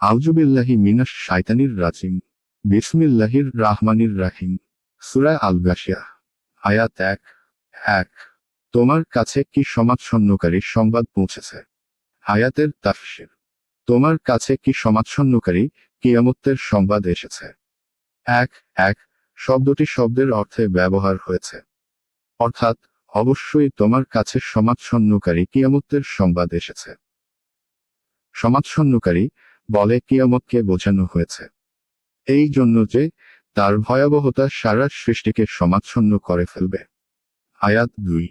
আউজুবিল্লাহি মিনাস শাইতানির রাজিম। বিসমিল্লাহির রাহমানির রাহিম। সুরা আল গাশিয়া আয়াত এক এক। তোমার কাছে কি সমাজশন্যকারী সংবাদ পৌঁছেছে? আয়াতের তাফসির। তোমার কাছে কি সমাজশন্যকারী কিয়ামত্তের সংবাদ এসেছে? এক এক। শব্দটি শব্দের অর্থে ব্যবহার হয়েছে। অর্থাৎ, অবশ্যই তোমার কাছে সমাজশন্যকারী কিয়ামত্তের সংবাদ এসেছে। সমাজশন্যকারী বলে কিয়ামতকে বোঝানো হয়েছে। এই জন্য যে, তার ভয়াবহতা সারা সৃষ্টিকে সমাচ্ছন্ন করে ফেলবে। আয়াত দুই।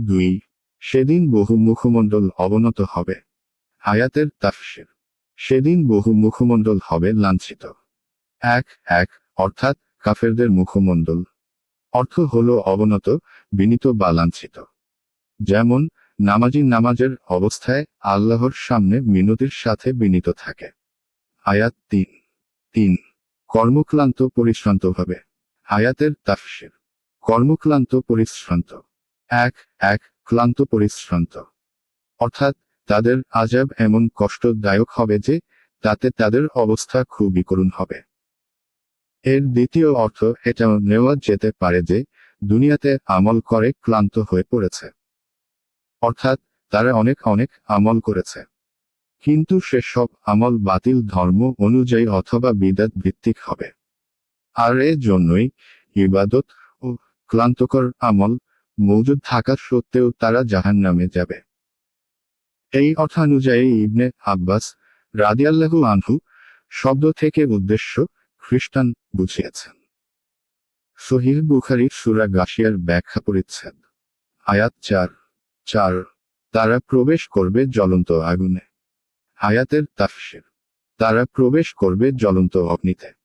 দুই। সেদিন বহু মুখমণ্ডল অবনত হবে। আয়াতের তাফসির। সেদিন বহু মুখমণ্ডল হবে লাঞ্ছিত। এক এক, অর্থাৎ কাফেরদের মুখমণ্ডল। অর্থ হলো অবনত, বিনীত বা লাঞ্ছিত। যেমন নামাজি নামাজের অবস্থায় আল্লাহর সামনে মিনতির সাথে বিনীত থাকে। আয়াত তিন। তিন। কর্মক্লান্ত পরিশ্রান্তভাবে। আয়াতের তাফসির। কর্মক্লান্ত পরিশ্রান্ত। এক এক, ক্লান্ত পরিশ্রান্ত। অর্থাৎ তাদের আজাব এমন কষ্টদায়ক হবে যে তাতে তাদের অবস্থা খুবই করুণ হবে। এর দ্বিতীয় অর্থ এটাও নেওয়া যেতে পারে যে দুনিয়াতে আমল করে ক্লান্ত হয়ে পড়েছে। অর্থাৎ, তারা অনেক অনেক আমল করেছে। কিন্তু সেসব আমল বাতিল ধর্ম অনুযায়ী অথবা বিদাত ভিত্তিক হবে। আর এর জন্যই ইবাদত ও ক্লান্তকর আমল মৌজুদ থাকা সত্ত্বেও তারা জাহান নামে যাবে। এই অর্থানুযায়ী ইবনে আব্বাস রাদিয়াল্লাহু আনহু শব্দ থেকে উদ্দেশ্য খ্রিস্টান বুঝিয়েছেন। সহিহ বুখারি সুরা গাশিয়ার ব্যাখ্যা পরিচ্ছেদ, আয়াত চার। চার তারা প্রবেশ করবে জ্বলন্ত আগুনে। হায়াতের তাফসির। তারা প্রবেশ করবে জ্বলন্ত অগ্নিতে।